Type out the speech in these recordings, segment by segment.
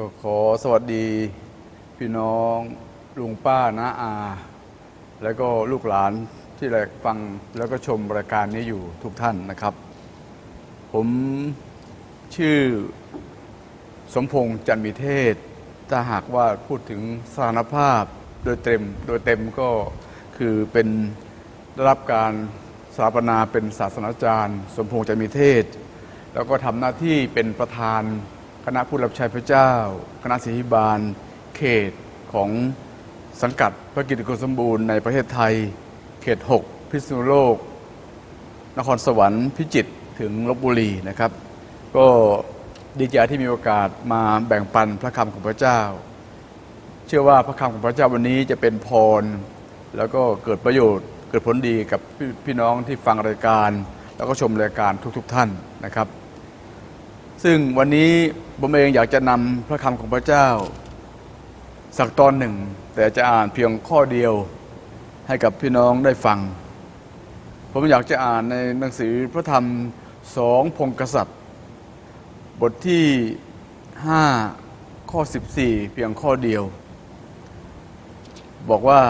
ก็ขอสวัสดีพี่น้องลุงป้าน้าอา แล้วก็ลูกหลานที่ได้ฟังแล้วก็ชมรายการนี้อยู่ทุกท่านนะครับ ผมชื่อสมพงษ์จันมิเทศ ถ้าหากว่าพูดถึงสถานภาพโดยเต็ม โดยเต็มก็คือเป็นได้รับการสถาปนาเป็นศาสนาจารย์ สมพงษ์จันมิเทศ แล้วก็ทำหน้าที่เป็นประธาน คณะผู้รับใช้พระเจ้า คณะศิริบาล เขตของสังกัดพระกิตติคุณสมบูรณ์ในประเทศไทย เขต 6 พิษณุโลก นครสวรรค์พิจิตรถึงลบบุรีนะครับ ก็ดีใจที่มีโอกาสมาแบ่งปันพระคำของพระเจ้า เชื่อว่าพระคำของพระเจ้าวันนี้จะเป็นพร แล้วก็เกิดประโยชน์ เกิดผลดีกับพี่พี่น้องที่ฟังรายการ แล้วก็ชมรายการทุกๆทท่านนะครับ ซึ่งวันนี้ผมเองอยากจะนำพระคำของพระเจ้า สักตอนหนึ่ง แต่จะอ่านเพียงข้อเดียวให้กับพี่น้องได้ฟัง ผมอยากจะอ่านในหนังสือพระธรรมสองพงกษัตริย์ บทที่ 5 ข้อ 14 เพียงข้อเดียว บอกว่า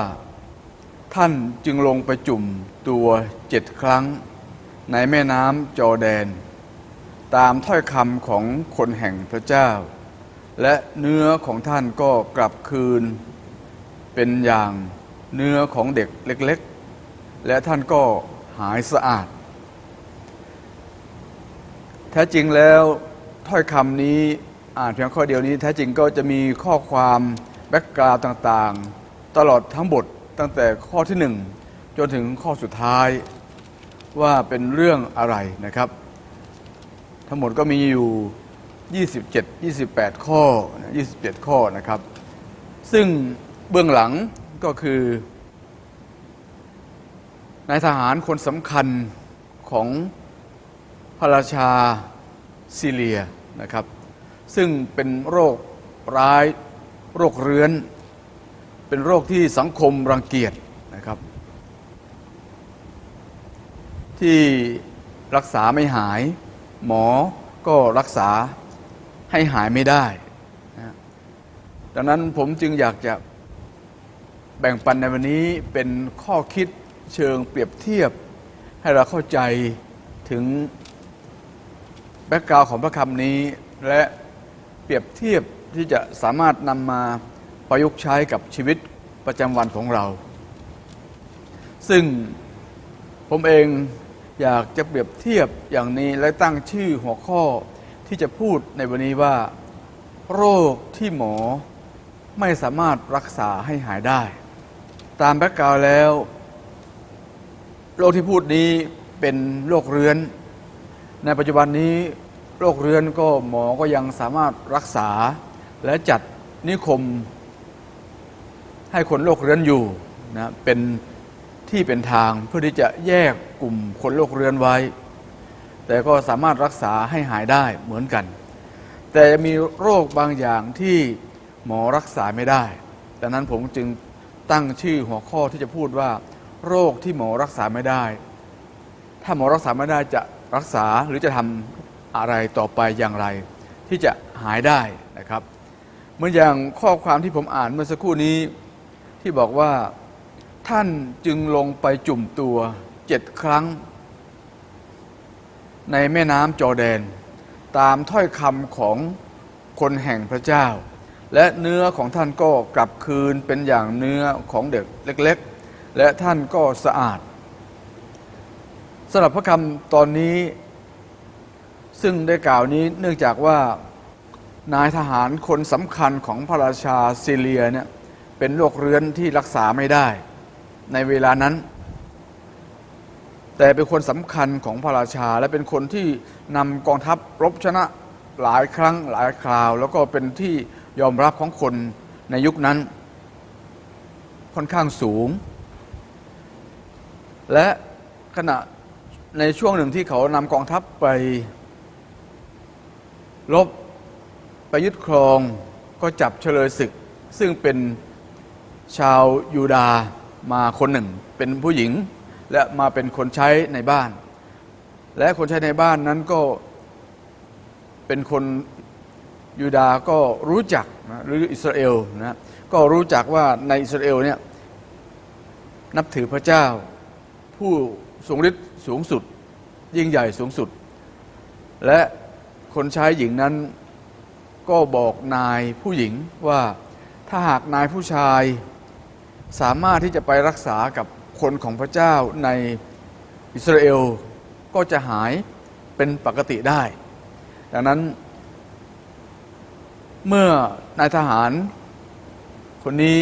ท่านจึงลงไปจุ่มตัวเจ็ดครั้งในแม่น้ำจอแดน ตามถ้อยคำของคนแห่งพระเจ้า และเนื้อของท่านก็กลับคืน เป็นอย่างเนื้อของเด็กเล็กๆ และท่านก็หายสะอาด แท้จริงแล้วถ้อยคำนี้อ่านเพียงข้อเดียวนี้ แท้จริงก็จะมีข้อความแบ็กกราวต่างๆ ตลอดทั้งบทตั้งแต่ข้อที่หนึ่งจนถึงข้อสุดท้ายว่าเป็นเรื่องอะไรนะครับ ทั้งหมดก็มีอยู่ 27 28 ข้อ 27 ข้อนะครับ ซึ่งเบื้องหลังก็คือนายทหารคนสำคัญของพระราชาซีเรียนะครับ ซึ่งเป็นโรคร้ายโรคเรื้อน เป็นโรคที่สังคมรังเกียจนะครับ ที่รักษาไม่หาย หมอก็รักษาให้หายไม่ได้นะดังนั้นผมจึงอยากจะแบ่งปันในวันนี้เป็นข้อคิดเชิงเปรียบเทียบ ให้เราเข้าใจถึงแบ็กกราวของพระคำนี้ และเปรียบเทียบที่จะสามารถนำมาประยุกต์ใช้กับชีวิตประจำวันของเรา ซึ่งผมเอง อยากจะเปรียบเทียบอย่างนี้และตั้งชื่อหัวข้อที่จะพูดในวันนี้ว่า โรคที่หมอไม่สามารถรักษาให้หายได้ ตามแบ็กกราวแล้ว โรคที่พูดนี้เป็นโรคเรื้อน ในปัจจุบันนี้โรคเรื้อนก็หมอก็ยังสามารถรักษา และจัดนิคม ให้คนโรคเรื้อนอยู่นะเป็น ที่เป็นทางเพื่อที่จะแยกกลุ่มคนโรคเรื้อนไว้ แต่ก็สามารถรักษาให้หายได้เหมือนกัน แต่มีโรคบางอย่างที่หมอรักษาไม่ได้ดังนั้นผมจึงตั้งชื่อหัวข้อที่จะพูดว่า โรคที่หมอรักษาไม่ได้ ถ้าหมอรักษาไม่ได้จะรักษาหรือจะทำอะไรต่อไปอย่างไร ที่จะหายได้นะครับเหมือนอย่างข้อความที่ผมอ่านเมื่อสักครู่นี้ที่บอกว่า ท่านจึงลงไปจุ่มตัวเจ็ดครั้ง ในแม่น้ำจอแดน ตามถ้อยคำของคนแห่งพระเจ้า และเนื้อของท่านก็กลับคืนเป็นอย่างเนื้อของเด็กเล็ก ๆ และท่านก็สะอาดสำหรับพระคำตอนนี้ ซึ่งได้กล่าวนี้เนื่องจากว่านายทหารคนสำคัญของพระราชาซีเรียเนี่ยเป็นโรคเรื้อนที่รักษาไม่ได้ ในเวลานั้น แต่เป็นคนสำคัญของพระราชา และเป็นคนที่นำกองทัพรบชนะหลายครั้งหลายคราว แล้วก็เป็นที่ยอมรับของคนในยุคนั้น ค่อนข้างสูง และขณะในช่วงหนึ่งที่เขานำกองทัพไปลบไปยึดครองก็จับเฉลยศึก ซึ่งเป็นชาวยูดาห์ มาคนหนึ่งเป็นผู้หญิงและมาเป็นคนใช้ในบ้าน และคนใช้ในบ้านนั้นก็เป็นคนยูดาห์ก็รู้จักนะหรืออิสราเอลนะก็รู้จักว่าในอิสราเอลเนี่ยนับถือพระเจ้า ผู้ทรงฤทธิ์สูงสุด ยิ่งใหญ่สูงสุด และคนใช้หญิงนั้นก็บอกนายผู้หญิงว่าถ้าหากนายผู้ชาย สามารถที่จะไปรักษากับคนของพระเจ้าในอิสราเอลก็จะหายเป็นปกติได้ ดังนั้น เมื่อนายทหารคนนี้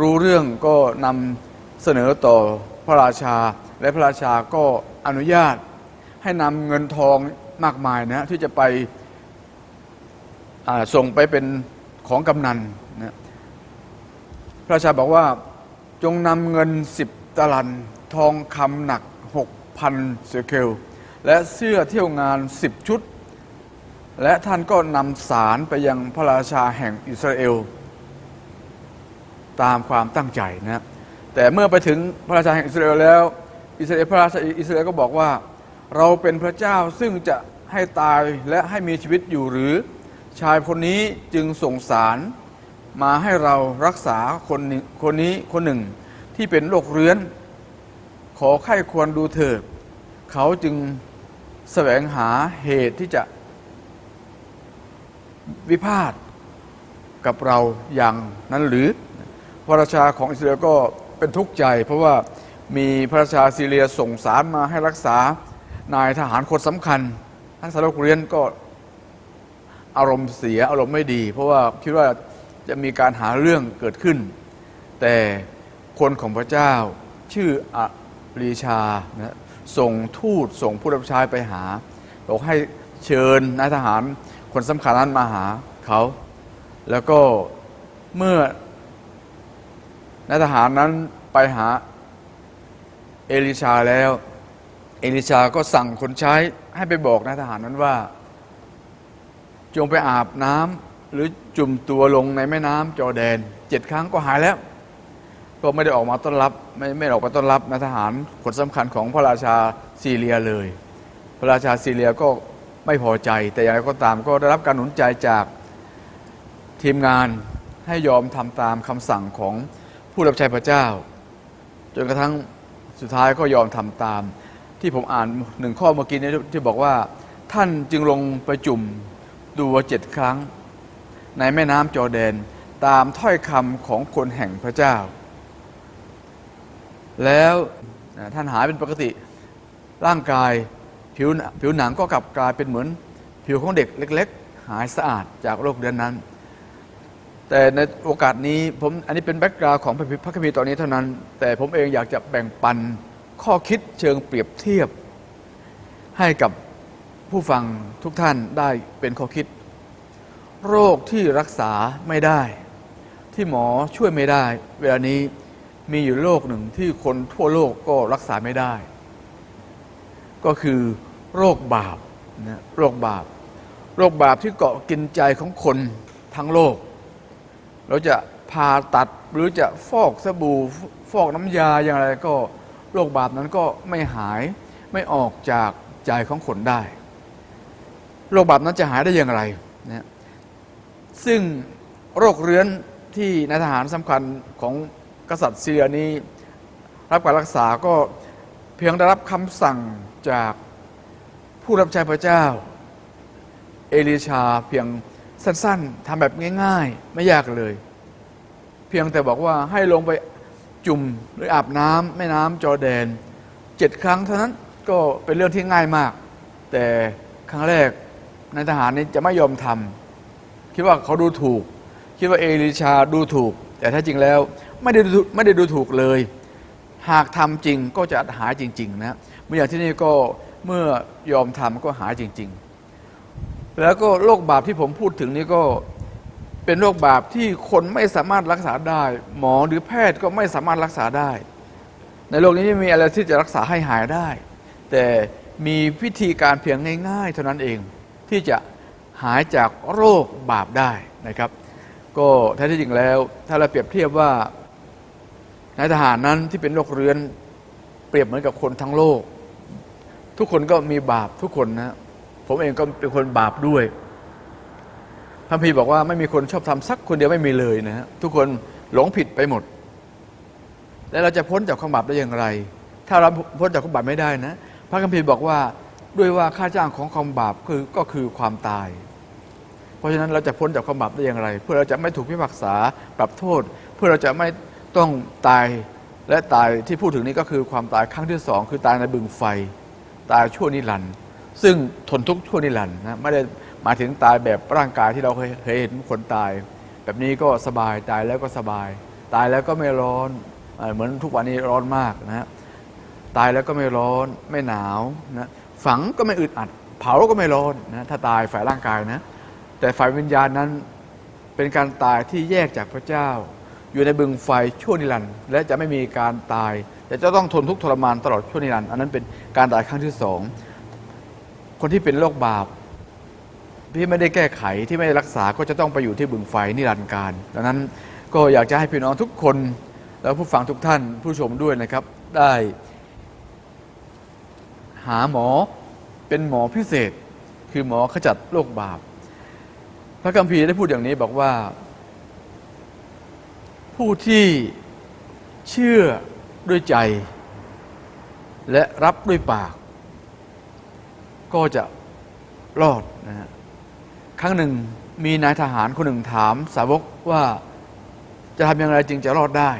รู้เรื่องก็นำเสนอต่อพระราชา และพระราชาก็อนุญาตให้นำเงินทองมากมายนะที่จะไปส่งไปเป็นของกำนันนะพระราชาบอกว่า จงนำเงินสิบตลัน ทองคำหนักหกพันเซเคล และเสื้อเที่ยวงานสิบชุด และท่านก็นำสารไปยังพระราชาแห่งอิสราเอล ตามความตั้งใจนะแต่เมื่อไปถึงพระราชาแห่งอิสราเอลแล้ว อิสราเอลพระราชาอิสราเอลก็บอกว่า เราเป็นพระเจ้าซึ่งจะให้ตายและให้มีชีวิตอยู่หรือชายคนนี้จึงส่งสาร มาให้เรารักษาคนนี้คนนี้คนหนึ่งที่เป็นโรคเรื้อน ขอไข้ควรดูเถิด เขาจึงแสวงหาเหตุที่จะวิพาทกับเราอย่างนั้นหรือ พระราชาของอิสราเอลก็เป็นทุกข์ใจ เพราะว่ามีพระราชาซีเรียส่งสารมาให้รักษานายทหารคนสำคัญทั้งสารกเรียนก็อารมณ์เสียอารมณ์ไม่ดี เพราะว่าคิดว่า จะมีการหาเรื่องเกิดขึ้น แต่คนของพระเจ้าชื่ออลีชานะส่งทูตส่งผู้รับใช้ไปหาบอกให้เชิญนายทหารคนสำคัญนั้นมาหาเขา แล้วก็เมื่อนายทหารนั้นไปหาเอลิชาแล้ว เอลิชาก็สั่งคนใช้ให้ไปบอกนายทหารนั้นว่า จงไปอาบน้ำ หรือจุ่มตัวลงในแม่น้ำจอแดนเจ็ดครั้งก็หายแล้ว ก็ไม่ได้ออกมาต้อนรับ ไม่ไม่ออกมาต้อนรับนายทหารคนสำคัญของพระราชาซีเรียเลย พระราชาซีเรียก็ไม่พอใจ แต่อย่างไรก็ตามก็ได้รับการหนุนใจจากทีมงานให้ยอมทำตามคำสั่งของผู้รับใช้พระเจ้า จนกระทั่งสุดท้ายก็ยอมทำตาม ที่ผมอ่านหนึ่งข้อเมื่อกี้นี้ที่บอกว่า ท่านจึงลงไปจุ่มดูเจ็ดครั้ง ในแม่น้ำจอแดนตามถ้อยคำของคนแห่งพระเจ้า แล้วท่านหายเป็นปกติ ร่างกายผิวผิวหนังก็กลับกลายเป็นเหมือน ผิวของเด็กเล็ก ๆ หายสะอาดจากโรคเดือนนั้น แต่ในโอกาสนี้ผมอันนี้เป็นแบ็กกราวของพระคัมภีร์ตอนนี้เท่านั้น แต่ผมเองอยากจะแบ่งปันข้อคิดเชิงเปรียบเทียบให้กับผู้ฟังทุกท่านได้เป็นข้อคิด โรคที่รักษาไม่ได้ ที่หมอช่วยไม่ได้ เวลานี้มีอยู่โรคหนึ่งที่คนทั่วโลกก็รักษาไม่ได้ ก็คือโรคบาปนะโรคบาป โรคบาปที่เกาะกินใจของคนทั้งโลก เราจะผ่าตัดหรือจะฟอกสบู่ฟอกน้ำยาอย่างไรก็โรคบาปนั้นก็ไม่หายไม่ออกจากใจของคนได้ โรคบาปนั้นจะหายได้อย่างไรนะ ซึ่งโรคเรื้อนที่นายทหารสำคัญของกษัตริย์ซีเรียนี้ รับการรักษาก็เพียงได้รับคำสั่งจากผู้รับใช้พระเจ้า เอลิชาเพียงสั้นๆทำแบบง่าย ๆ ไม่ยากเลย เพียงแต่บอกว่าให้ลงไปจุ่มหรืออาบน้ำแม่น้ำจอแดนเจ็ดครั้งเท่านั้นก็เป็นเรื่องที่ง่ายมาก แต่ครั้งแรกนายทหารนี้จะไม่ยอมทำ คิดว่าเขาดูถูก คิดว่าเอลิชาดูถูก แต่แท้จริงแล้วไม่ได้ดูไม่ได้ดูถูกเลย หากทำจริงก็จะหายจริง ๆ นะเมื่ออย่างที่นี่ก็เมื่อยอมทำก็หายจริง ๆ แล้วก็โรคบาปที่ผมพูดถึงนี้ก็เป็นโรคบาปที่คนไม่สามารถรักษาได้ หมอหรือแพทย์ก็ไม่สามารถรักษาได้ ในโลกนี้ไม่มีอะไรที่จะรักษาให้หายได้ แต่มีวิธีการเพียงง่าย ๆ เท่านั้นเองที่จะ หายจากโรคบาปได้นะครับ ก็แท้ที่จริงแล้ว ถ้าเราเปรียบเทียบว่านายทหารนั้นที่เป็นโรคเรื้อนเปรียบเหมือนกับคนทั้งโลก ทุกคนก็มีบาปทุกคนนะผมเองก็เป็นคนบาปด้วยพระพีบอกว่าไม่มีคนชอบทำสักคนเดียวไม่มีเลยนะฮะทุกคนหลงผิดไปหมด แล้วเราจะพ้นจากความบาปได้อย่างไร ถ้าเราพ้นจากความบาปไม่ได้นะ พระคัมภีร์บอกว่า ด้วยว่าค่าจ้างของความบาปคือก็คือความตาย เพราะฉะนั้นเราจะพ้นจากความบาปได้อย่างไร เพื่อเราจะไม่ถูกพิพากษาปรับโทษ เพื่อเราจะไม่ต้องตายและตายที่พูดถึงนี้ก็คือความตายครั้งที่สองคือตายในบึงไฟ ตายชั่วนิรันดร์ซึ่งทนทุกข์ชั่วนิรันดร์นะไม่ได้หมายถึงตายแบบร่างกายที่เราเคยเห็นคนตาย แบบนี้ก็สบายตายแล้วก็สบาย ตายแล้วก็ไม่ร้อนเอ่อเหมือนทุกวันนี้ร้อนมากนะฮะตายแล้วก็ไม่ร้อนไม่หนาวนะ ฝังก็ไม่อึดอัด เผาก็ไม่ร้อนนะถ้าตายฝ่ายร่างกายนะ แต่ฝ่ายวิญญาณนั้นเป็นการตายที่แยกจากพระเจ้า อยู่ในบึงไฟชั่วนิรันดร์และจะไม่มีการตาย แต่จะต้องทนทุกข์ทรมานตลอดชั่วนิรันดร์อันนั้นเป็นการตายครั้งที่สองคนที่เป็นโรคบาปที่ไม่ได้แก้ไขที่ไม่ได้รักษาก็จะต้องไปอยู่ที่บึงไฟนิรันดร์การดังนั้นก็อยากจะให้พี่น้องทุกคน แล้วผู้ฟังทุกท่านผู้ชมด้วยนะครับ ได้ หาหมอเป็นหมอพิเศษ คือหมอขจัดโรคบาป พระคัมภีได้พูดอย่างนี้บอกว่า ผู้ที่เชื่อด้วยใจ และรับด้วยปาก ก็จะรอดนะฮะครั้งหนึ่งมีนายทหารคนหนึ่งถามสาวกว่าจะทำอย่างไรจึงจะรอดได้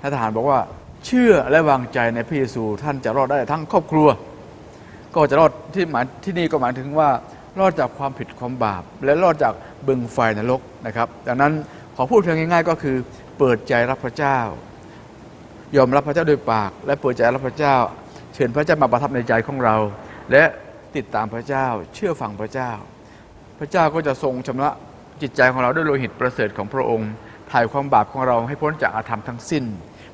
นายทหารบอกว่า เชื่อและวางใจในพระเยซูท่านจะรอดได้ทั้งครอบครัว ก็จะรอดที่หมายที่นี่ก็หมายถึงว่า รอดจากความผิดความบาป และรอดจากบึงไฟนรกนะครับ ดังนั้นขอพูดเพียงง่าย ๆ ก็คือ เปิดใจรับพระเจ้า ยอมรับพระเจ้าด้วยปาก และเปิดใจรับพระเจ้า เชิญพระเจ้ามาประทับในใจของเรา และติดตามพระเจ้า เชื่อฟังพระเจ้า พระเจ้าก็จะทรงชำระจิตใจของเราด้วยโลหิตประเสริฐของพระองค์ถ่ายความบาปของเราให้พ้นจากอาธรรมทั้งสิ้น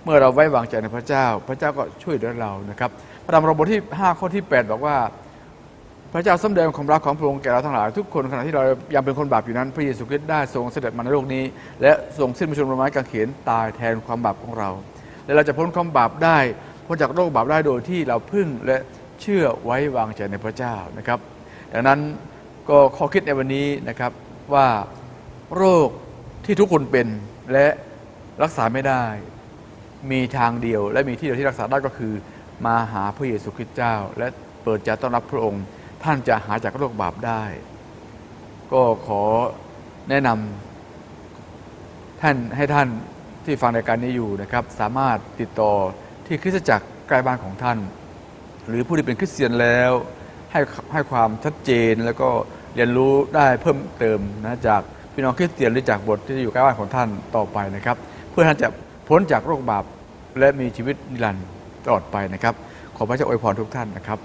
เมื่อเราไว้วางใจในพระเจ้า พระเจ้าก็ช่วยเหลือเรานะครับ พระธรรมบทที่ 5 ข้อที่ 8 บอกว่า พระเจ้าสำแดงความรักของพระองค์แก่เราทั้งหลาย ทุกคนขณะที่เรายังเป็นคนบาปอยู่นั้น พระเยซูคริสต์ได้ทรงเสด็จมาในโลกนี้ และทรงสิ้นพระชนม์บนไม้กางเขนตายแทนความบาปของเรา และเราจะพ้นความบาปได้พ้นจากโรคบาปได้โดยที่เราพึ่งและเชื่อไว้วางใจในพระเจ้านะครับ ดังนั้นก็ข้อคิดในวันนี้นะครับว่าโรคที่ทุกคนเป็นและรักษาไม่ได้ มีทางเดียว และมีที่เดียวที่รักษาได้ก็คือ มาหาพระเยซูคริสต์เจ้า และเปิดใจต้อนรับพระองค์ ท่านจะหายจากโรคบาปได้ ก็ขอแนะนำท่านให้ท่านที่ฟังรายการนี้อยู่นะครับ สามารถติดต่อที่คริสตจักรใกล้บ้านของท่าน หรือผู้ที่เป็นคริสเตียนแล้วให้ให้ความชัดเจนแล้วก็เรียนรู้ได้เพิ่มเติมนะจากพี่น้องคริสเตียนหรือจากบทที่อยู่ใกล้บ้านของท่านต่อไปนะครับ เพื่อท่านจะพ้นจากโรคบาปและมีชีวิตนิรันดร์ ตลอดไปนะครับ ขอพระเจ้าอวยพรทุกท่านนะครับ